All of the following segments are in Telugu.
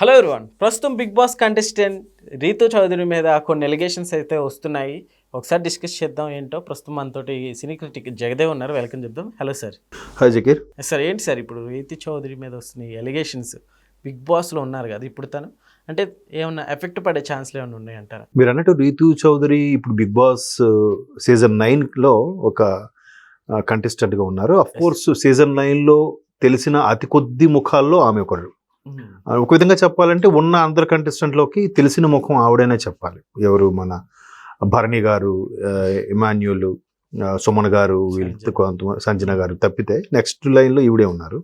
హలో ఎవరివన్ ప్రస్తుతం Bigg Boss contestant Ritu Chowdary మీద కొన్ని ఎలిగేషన్స్ అయితే వస్తున్నాయి. ఒకసారి డిస్కస్ చేద్దాం ఏంటో. ప్రస్తుతం మనతోటి సినీ క్రిటిక్ జగదేవ్ ఉన్నారు. వెల్కమ్ చెప్దాం. Hello sir hi Zakir sir ఏంటి సార్ ఇప్పుడు రీతు చౌదరి మీద వస్తున్న ఎలిగేషన్స్ బిగ్ బాస్లో ఉన్నారు కదా ఇప్పుడు తను. అంటే ఏమన్నా ఎఫెక్ట్ పడే ఛాన్స్లు ఏమైనా ఉన్నాయంటారా మీరు అన్నట్టు రీతు చౌదరి ఇప్పుడు బిగ్ బాస్ సీజన్ నైన్లో ఒక కంటెస్టెంట్గా ఉన్నారు. అఫ్ కోర్స్ సీజన్ నైన్లో తెలిసిన అతి కొద్ది ముఖాల్లో ఆమె ఒకరు. ఒక విధంగా చెప్పాలంటే ఉన్న అందరు కంటెస్టెంట్లోకి తెలిసిన ముఖం ఆవిడైనా చెప్పాలి. ఎవరు మన భరణి గారు ఇమాన్యుల్ సుమన్ గారు కొంత సంజన గారు తప్పితే నెక్స్ట్ లైన్లో ఈవిడే ఉన్నారు.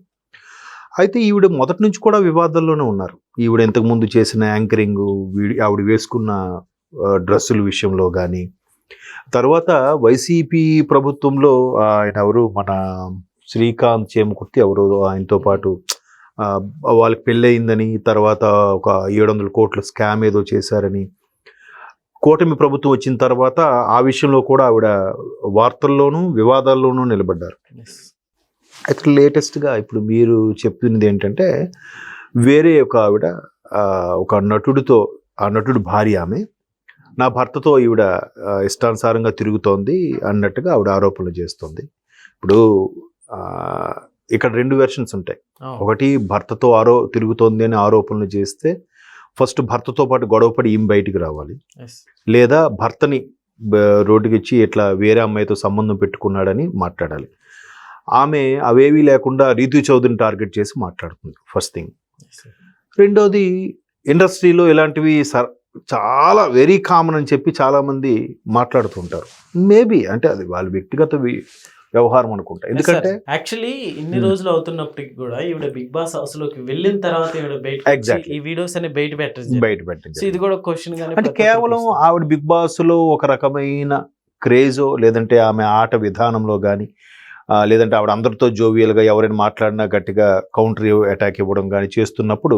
అయితే ఈవిడ మొదటి నుంచి కూడా వివాదాల్లోనే ఉన్నారు. ఈవిడ ఇంతకు ముందు చేసిన యాంకరింగ్ వీడి ఆవిడ వేసుకున్న డ్రెస్సుల విషయంలో కానీ తర్వాత వైసీపీ ప్రభుత్వంలో ఆయన ఎవరు? మన శ్రీకాంత్ చేమకుర్తి ఎవరు ఆయనతో పాటు వాళ్ళకి పెళ్ళయిందని తర్వాత ఒక ఏడు వందల కోట్ల స్కామ్ ఏదో చేశారని. కూటమి ప్రభుత్వం వచ్చిన తర్వాత ఆ విషయంలో కూడా ఆవిడ వార్తల్లోనూ వివాదాల్లోనూ నిలబడ్డారు. అయితే లేటెస్ట్గా ఇప్పుడు మీరు చెప్తున్నది ఏంటంటే వేరే ఒక ఆవిడ ఒక నటుడితో ఆ నటుడు భార్య ఆమె నా భర్తతో ఈవిడ ఇష్టానుసారంగా తిరుగుతోంది అన్నట్టుగా ఆవిడ ఆరోపణలు చేస్తోంది. ఇప్పుడు ఇక్కడ రెండు వెర్షన్స్ ఉంటాయి. ఒకటి భర్తతో ఆరో తిరుగుతోంది అని ఆరోపణలు చేస్తే ఫస్ట్ భర్తతో పాటు గొడవపడి ఈమె బయటికి రావాలి. లేదా భర్తని రోడ్డుకి ఇచ్చి ఇట్లా వేరే అమ్మాయితో సంబంధం పెట్టుకున్నాడని మాట్లాడాలి. ఆమె అవేవీ లేకుండా రీతు చౌదరిని టార్గెట్ చేసి మాట్లాడుతుంది ఫస్ట్ థింగ్ రెండోది ఇండస్ట్రీలో ఇలాంటివి సర్ చాలా వెరీ కామన్ అని చెప్పి చాలామంది మాట్లాడుతుంటారు. మేబీ అంటే అది వాళ్ళ వ్యక్తిగత వ్యవహారం అనుకుంటా ఎందుకంటే యాక్చువల్లీ ఇన్ని Hmm. రోజులు అవుతున్నప్పటికి కూడా ఈవిడ బిగ్ బాస్ హౌస్లోకి వెళ్ళిన తర్వాత ఈవిడ బయట. ఈ వీడియోస్ అనే బయట పెట్టచ్చు బయట సో పెట్టింది ఇది కూడా క్వశ్చన్ అంటే కేవలం. ఆవిడ బిగ్ బాస్లో ఒక రకమైన క్రేజో లేదంటే ఆమె ఆట విధానంలో కానీ లేదంటే ఆవిడ అందరితో జోవియల్గా ఎవరైనా మాట్లాడినా గట్టిగా కౌంటర్ అటాక్ ఇవ్వడం కానీ చేస్తున్నప్పుడు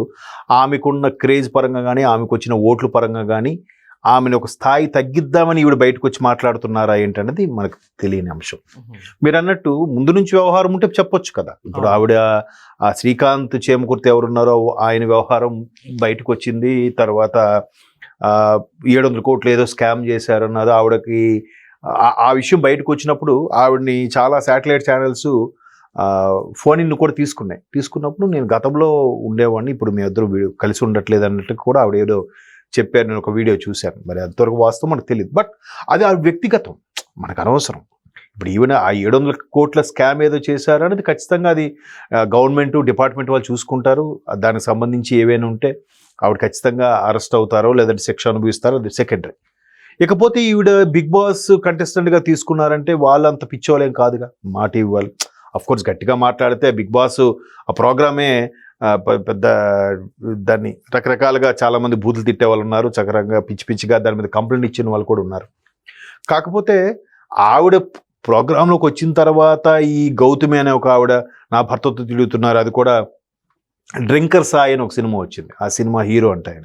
ఆమెకున్న క్రేజ్ పరంగా కానీ ఆమెకు వచ్చిన ఓట్ల పరంగా కానీ ఆమెను ఒక స్థాయి తగ్గిద్దామని ఈవిడ బయటకు వచ్చి మాట్లాడుతున్నారా ఏంటన్నది మనకు తెలియని అంశం. మీరు అన్నట్టు ముందు నుంచి వ్యవహారం ఉంటే చెప్పొచ్చు కదా ఇప్పుడు. ఆవిడ ఆ శ్రీకాంత్ చేమకుర్తి ఎవరున్నారో ఆయన వ్యవహారం బయటకు వచ్చింది తర్వాత ఏడు వందల కోట్లు ఏదో స్కామ్ చేశారన్నారు ఆవిడకి ఆ- విషయం బయటకు వచ్చినప్పుడు ఆవిడని చాలా శాటిలైట్ ఛానల్స్ ఫోన్ ఇన్ కూడా తీసుకున్నాయి తీసుకున్నప్పుడు నేను గతంలో ఉండేవాడిని ఇప్పుడు మీ ఇద్దరు కలిసి ఉండట్లేదు అన్నట్టు కూడా ఆవిడ ఏదో చెప్పారు నేను ఒక వీడియో చూశాను. మరి అంతవరకు వాస్తవం మనకు తెలియదు బట్ అది ఆ వ్యక్తిగతం. మనకు అనవసరం. ఇప్పుడు ఈవెన్ ఆ ఏడు వందల కోట్ల స్కామ్ ఏదో చేశారు అనేది ఖచ్చితంగా అది గవర్నమెంట్ డిపార్ట్మెంట్ వాళ్ళు చూసుకుంటారు. దానికి సంబంధించి ఏవైనా ఉంటే ఆవిడ ఖచ్చితంగా అరెస్ట్ అవుతారో లేదంటే శిక్ష అనుభవిస్తారో అది సెకండరీ. ఇకపోతే ఈవిడ బిగ్ బాస్ కంటెస్టెంట్గా తీసుకున్నారంటే వాళ్ళంత పిచ్చోలేం కాదుగా? మా టీవీ వాళ్ళు అఫ్ కోర్స్ గట్టిగా మాట్లాడితే బిగ్ బాస్ ఆ ప్రోగ్రామే పెద్ద దాన్ని రకరకాలుగా చాలామంది బూతులు తిట్టే వాళ్ళు ఉన్నారు. చక్రంగా పిచ్చి పిచ్చిగా దాని మీద కంప్లైంట్ ఇచ్చిన వాళ్ళు కూడా ఉన్నారు. కాకపోతే ఆవిడ ప్రోగ్రాంలోకి వచ్చిన తర్వాత ఈ గౌతమి అనే ఒక ఆవిడ నా భర్తతో తిరుగుతున్నారు. అది కూడా డ్రింకర్ సాయి అని ఒక సినిమా వచ్చింది. ఆ సినిమా హీరో అంట ఆయన.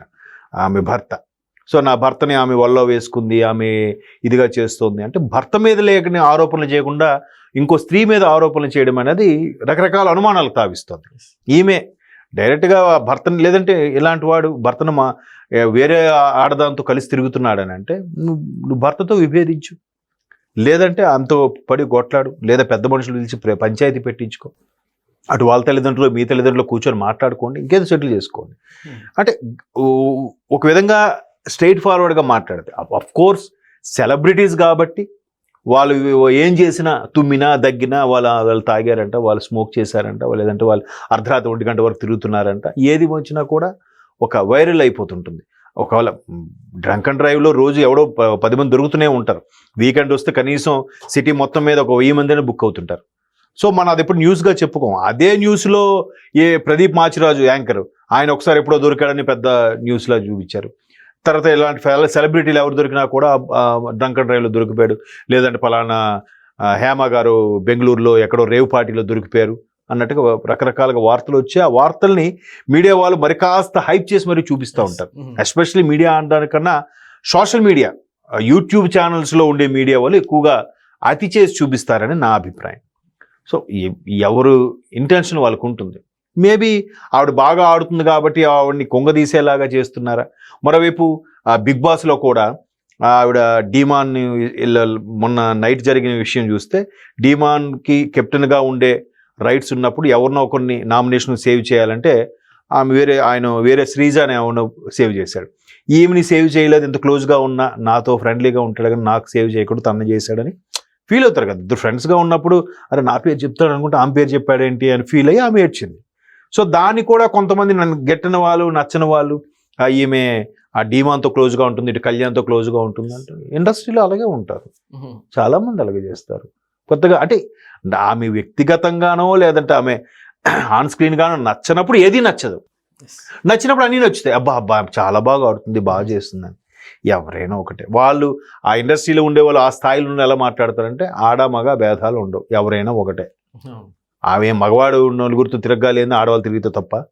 ఆమె భర్త. సో నా భర్తని ఆమె వల్ల వేసుకుంది ఆమె ఇదిగా చేస్తుంది అంటే భర్త మీద లేకని ఆరోపణలు చేయకుండా ఇంకో స్త్రీ మీద ఆరోపణలు చేయడం అనేది రకరకాల అనుమానాలు తావిస్తుంది. ఈమె డైరెక్ట్గా భర్తని లేదంటే ఇలాంటి వాడు భర్తను మా వేరే ఆడదాంతో కలిసి తిరుగుతున్నాడని అంటే నువ్వు నువ్వు భర్తతో విభేదించు. లేదంటే అంతో పడి కొట్లాడు. లేదా పెద్ద మనుషులు పిలిచి పంచాయతీ పెట్టించుకో. అటు వాళ్ళ తల్లిదండ్రులు మీ తల్లిదండ్రులు కూర్చొని మాట్లాడుకోండి. ఇంకేదో సెటిల్ చేసుకోండి. అంటే ఒక విధంగా స్ట్రైట్ ఫార్వర్డ్గా మాట్లాడితే అఫ్ కోర్స్ సెలబ్రిటీస్ కాబట్టి వాళ్ళు ఏం చేసినా తుమ్మినా దగ్గినా వాళ్ళ వాళ్ళు తాగారంట వాళ్ళు స్మోక్ చేశారంట లేదంటే వాళ్ళు అర్ధరాత్రి ఒంటి గంట వరకు తిరుగుతున్నారంట. ఏది వచ్చినా కూడా ఒక వైరల్ అయిపోతుంటుంది. ఒకవేళ డ్రంక్ అండ్ డ్రైవ్లో రోజు ఎవడో ప- పది మంది దొరుకుతూనే ఉంటారు. వీకెండ్ వస్తే కనీసం సిటీ మొత్తం మీద ఒక వెయ్యి మందినే బుక్ అవుతుంటారు. సో మనం అది ఎప్పుడు న్యూస్గా చెప్పుకోం. అదే న్యూస్లో ఏ ప్రదీప్ మాచిరాజు యాంకర్ ఆయన ఒకసారి ఎప్పుడో దొరికాడని పెద్ద న్యూస్లో చూపించారు. తర్వాత ఇలాంటి సెలబ్రిటీలు ఎవరు దొరికినా కూడా డ్రంక్ అండ్ డ్రైవ్లో దొరికిపోయాడు. లేదంటే పలానా హేమ గారు బెంగళూరులో ఎక్కడో రేవ్ పార్టీలో దొరికిపోయారు అన్నట్టుగా రకరకాలుగా వార్తలు వచ్చి ఆ వార్తల్ని మీడియా వాళ్ళు మరి కాస్త హైప్ చేసి మరీ చూపిస్తూ ఉంటారు. మ్మ్. ఎస్పెషల్లీ మీడియా అనడానికన్నా సోషల్ మీడియా యూట్యూబ్ ఛానల్స్లో ఉండే మీడియా వాళ్ళు ఎక్కువగా అతి చేసి చూపిస్తారని నా అభిప్రాయం. సో ఎవరు ఇంటెన్షన్ వాళ్ళకు ఉంటుంది మేబీ ఆవిడ బాగా ఆడుతుంది కాబట్టి ఆవిడని కొంగదీసేలాగా చేస్తున్నారా? మరోవైపు ఆ బిగ్ బాస్లో కూడా ఆవిడ డీమాన్ మొన్న నైట్ జరిగిన విషయం చూస్తే డీమాన్కి కెప్టెన్గా ఉండే రైట్స్ ఉన్నప్పుడు ఎవరినో కొన్ని నామినేషన్ సేవ్ చేయాలంటే ఆమె వేరే ఆయన వేరే శ్రీజ అనే ఆమెను సేవ్ చేశాడు. ఈమెని సేవ్ చేయలేదు ఇంత క్లోజ్గా ఉన్నా నాతో ఫ్రెండ్లీగా ఉంటాడు కానీ నాకు సేవ్ చేయకుండా తన చేశాడని ఫీల్ అవుతారు కదా. ఇద్దరు ఫ్రెండ్స్గా ఉన్నప్పుడు అరే నా పేరు చెప్తాడు అనుకుంటే ఆమె పేరు చెప్పాడేంటి అని ఫీల్ అయ్యి ఆమె ఏడ్చింది. సో దాన్ని కూడా కొంతమంది నన్ను గెట్టిన వాళ్ళు నచ్చిన వాళ్ళు ఈమె ఆ డీమాన్తో క్లోజ్గా ఉంటుంది ఇటు కళ్యాణ్తో క్లోజ్గా ఉంటుంది అంటే ఇండస్ట్రీలో అలాగే ఉంటారు. చాలా మంది అలాగే చేస్తారు. కొత్తగా అంటే ఆమె వ్యక్తిగతంగానో లేదంటే ఆమె ఆన్ స్క్రీన్ గానో నచ్చనప్పుడు ఏది నచ్చదు. నచ్చినప్పుడు అన్నీ నచ్చుతాయి. అబ్బా అబ్బా చాలా బాగా ఆడుతుంది బాగా చేస్తుందని ఎవరైనా ఒకటే. వాళ్ళు ఆ ఇండస్ట్రీలో ఉండే వాళ్ళు ఆ స్థాయిలో ఉండి ఎలా మాట్లాడతారంటే ఆడ మగ భేదాలు ఉండవు. ఎవరైనా ఒకటే. ఆమె మగవాడు నలుగురితో తిరగాలి ఆడవాళ్ళు తిరిగితే తప్ప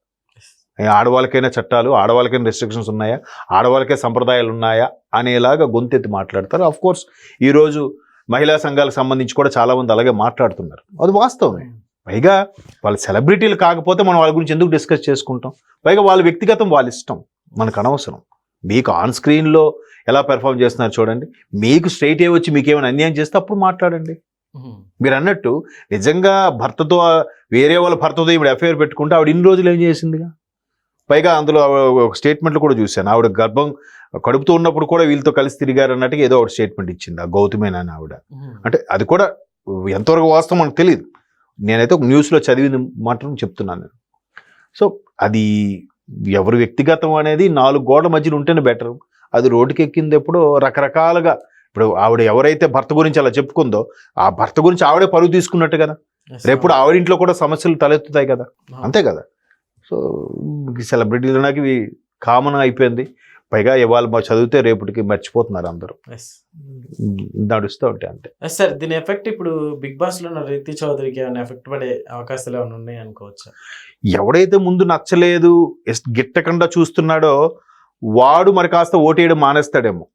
ఆడవాళ్ళకైనా చట్టాలు ఆడవాళ్ళకైనా రెస్ట్రిక్షన్స్ ఉన్నాయా? ఆడవాళ్ళకే సంప్రదాయాలు ఉన్నాయా? అనేలాగా గొంతెత్తి మాట్లాడతారు. అఫ్ కోర్స్ ఈరోజు మహిళా సంఘాలకు సంబంధించి కూడా చాలా మంది అలాగే మాట్లాడుతున్నారు. అది వాస్తవమే. పైగా వాళ్ళ సెలబ్రిటీలు కాకపోతే మనం వాళ్ళ గురించి ఎందుకు డిస్కస్ చేసుకుంటాం? పైగా వాళ్ళ వ్యక్తిగతం వాళ్ళ ఇష్టం. మనకు అనవసరం. మీకు ఆన్ స్క్రీన్లో ఎలా పెర్ఫామ్ చేస్తున్నారు చూడండి. మీకు స్ట్రైట్ ఏ వచ్చి మీకు ఏమైనా అన్యాయం చేస్తే అప్పుడు మాట్లాడండి. మీరు అన్నట్టు నిజంగా భర్తతో వేరే వాళ్ళ భర్తతో ఇప్పుడు ఎఫ్ఐఆర్ పెట్టుకుంటే ఆవిడ ఇన్ని రోజులు ఏం చేసిందిగా? పైగా అందులో ఆవిడ ఒక స్టేట్మెంట్లు కూడా చూశాను. ఆవిడ గర్భం కడుపుతూ ఉన్నప్పుడు కూడా వీళ్ళతో కలిసి తిరిగారు అన్నట్టుగా ఏదో ఒక స్టేట్మెంట్ ఇచ్చింది ఆ గౌతమేనా అని ఆవిడ. అంటే అది కూడా ఎంతవరకు వాస్తవం మనకు తెలియదు నేనైతే ఒక న్యూస్లో చదివింది మాత్రం చెప్తున్నాను నేను. సో అది ఎవరు వ్యక్తిగతం అనేది నాలుగు గోడల మధ్యన ఉంటేనే బెటర్. అది రోడ్డుకి ఎక్కింది ఎప్పుడో రకరకాలుగా. ఇప్పుడు ఆవిడ ఎవరైతే భర్త గురించి అలా చెప్పుకుందో ఆ భర్త గురించి ఆవిడే పరుగు తీసుకున్నట్టు కదా. రేపు ఆవిడింట్లో కూడా సమస్యలు తలెత్తుతాయి కదా. అంతే కదా. సో సెలబ్రిటీలు నాకు ఇవి కామన్ అయిపోయింది. పైగా ఇవాళ మా చదివితే రేపటికి మర్చిపోతున్నారు అందరూ. నడుస్తూ ఉంటాయి అంతే. సార్ దీని ఎఫెక్ట్ ఇప్పుడు బిగ్ బాస్లో ఉన్న రీతి చౌదరికి ఏమైనా ఎఫెక్ట్ పడే అవకాశాలు ఏమైనా ఉన్నాయి అనుకోవచ్చా? ఎవడైతే ముందు నచ్చలేదు గిట్టకుండా చూస్తున్నాడో వాడు మరి కాస్త ఓటేయడం మానేస్తాడేమో.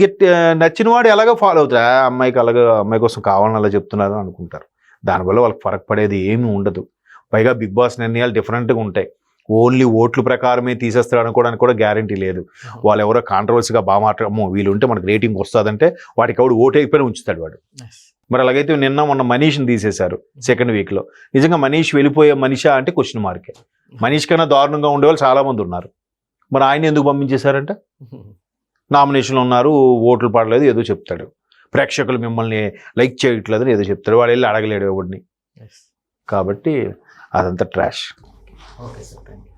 గిట్ నచ్చిన వాడు ఎలాగో ఫాలో అవుతాడు. "ఆ, అమ్మాయికి అలాగ అమ్మాయి కోసం కావాలని అలా చెప్తున్నారు అనుకుంటారు. దానివల్ల వాళ్ళకి ఫరక్ పడేది ఏమీ ఉండదు. పైగా బిగ్ బాస్ నిర్ణయాలు డిఫరెంట్గా ఉంటాయి. ఓన్లీ ఓట్ల ప్రకారమే తీసేస్తాడు అనుకోవడానికి కూడా గ్యారంటీ లేదు. వాళ్ళు ఎవరో కాంట్రవర్సీగా బాగా మాట్లాడమో వీళ్ళు ఉంటే మనకు రేటింగ్ వస్తుందంటే వాడికి ఎవడు ఓటు అయిపోయినా ఉంచుతాడు వాడు. మరి అలాగైతే నిన్న మొన్న మనీష్ని తీసేశారు సెకండ్ వీక్లో నిజంగా మనీష్ వెళ్ళిపోయే మనిషా అంటే క్వశ్చన్ మార్కే మనీష్ కన్నా దారుణంగా ఉండేవాళ్ళు చాలా మంది ఉన్నారు. మరి ఆయన ఎందుకు పంపించేశారంటే? నామినేషన్లు ఉన్నారు ఓట్లు పడలేదు ఏదో చెప్తాడు. ప్రేక్షకులు మిమ్మల్ని లైక్ చేయట్లేదు అని ఏదో చెప్తాడు. వాడు వెళ్ళి అడగలేడు ఎవడిని. కాబట్టి అదంతా trash okay sir thank you